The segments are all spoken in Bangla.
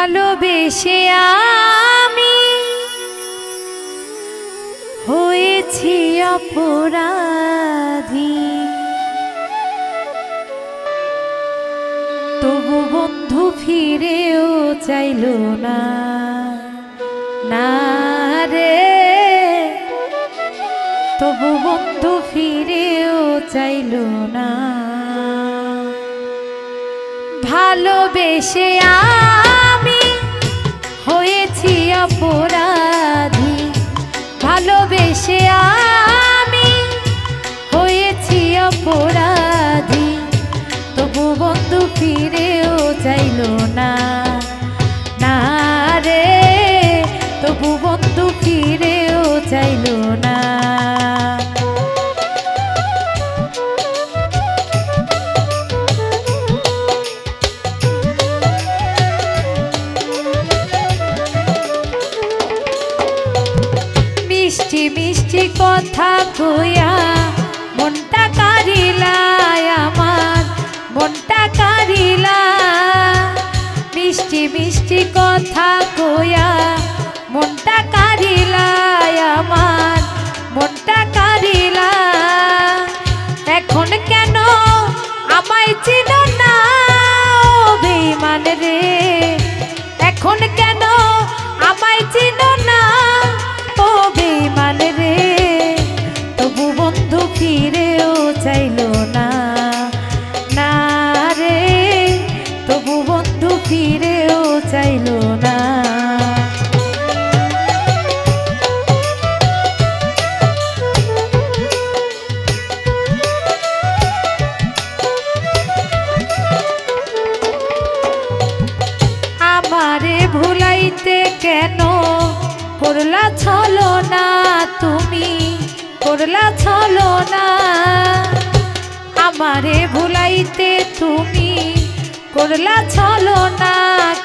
ভালোবেসে আমি হয়েছি অপরাধী। তবু বন্ধু ফিরেও চাইল না। না রে। তবু বন্ধু ফিরেও চাইল না। ভালোবেসে হয়েছি অপরাধী, ভালোবেসে আমি হয়েছি অপরাধী। তবু বন্ধু ফিরেও চাইল না না রে। তবু বন্ধু ফিরেও চাইল মিষ্টি কথা কইয়া মনটা কারিলায় ফিরেও চাইলো না। আমারে ভুলাইতে কেন? করলা ছলো না তুমি, করলা ছলো না। আমারে ভুলাইতে তুমি করলা ছলো না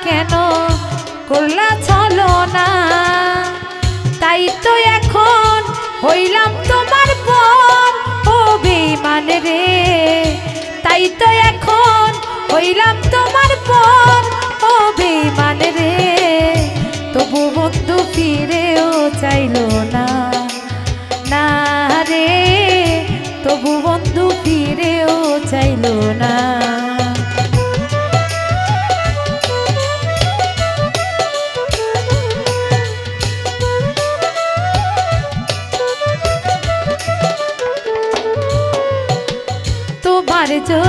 কেন? করলা ছলো না। তাই তো এখন হইলাম তোমার পর ও বেমান রে। তাই তো এখন হইলাম তোমার পর ও বেমান রে। তবু বন্ধু ফিরেও চাইলো না।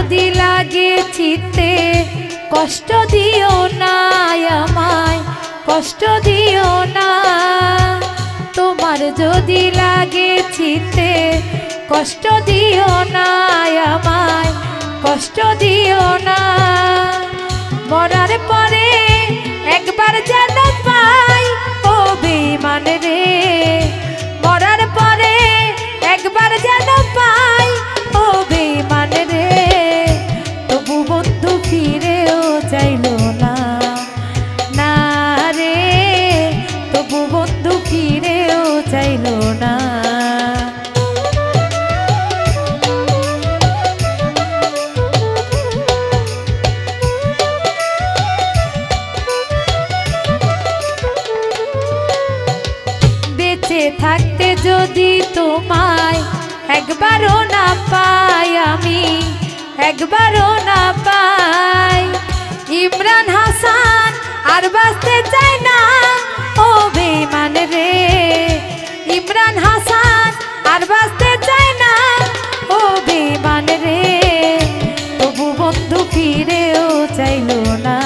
যদি লাগে চিতে কষ্ট দিও না আমায়, কষ্ট দিও না। তোমার যদি লাগে চিতে কষ্ট দিও না আমায়, কষ্ট দিও না। মরার পরে বেঁচে থাকতে যদি তোমায় একবারও না পাই আমি, একবারও না পাই। ইমরান হাসান আর বাঁচতে চাই না, ও বেমান রে। ইমরান হাসান আর বাঁচতে চাই না, ও বেমান রে। তবু বন্ধু ফিরেও চাইলো না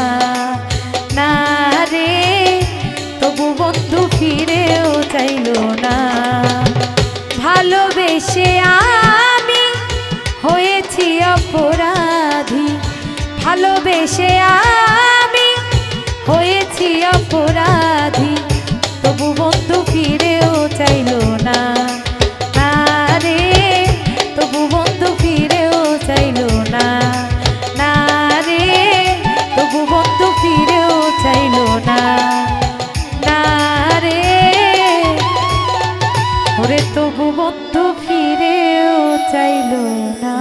না রে। তবু বন্ধু চাইলো না। ভালোবেসে আমি হয়েছি অপরাধী। ভালোবেসে আমি হয়েছি অপরাধী। তবু বন্ধু ফিরেও চাইলো না। না বন্ধু ফিরেও চাইল না।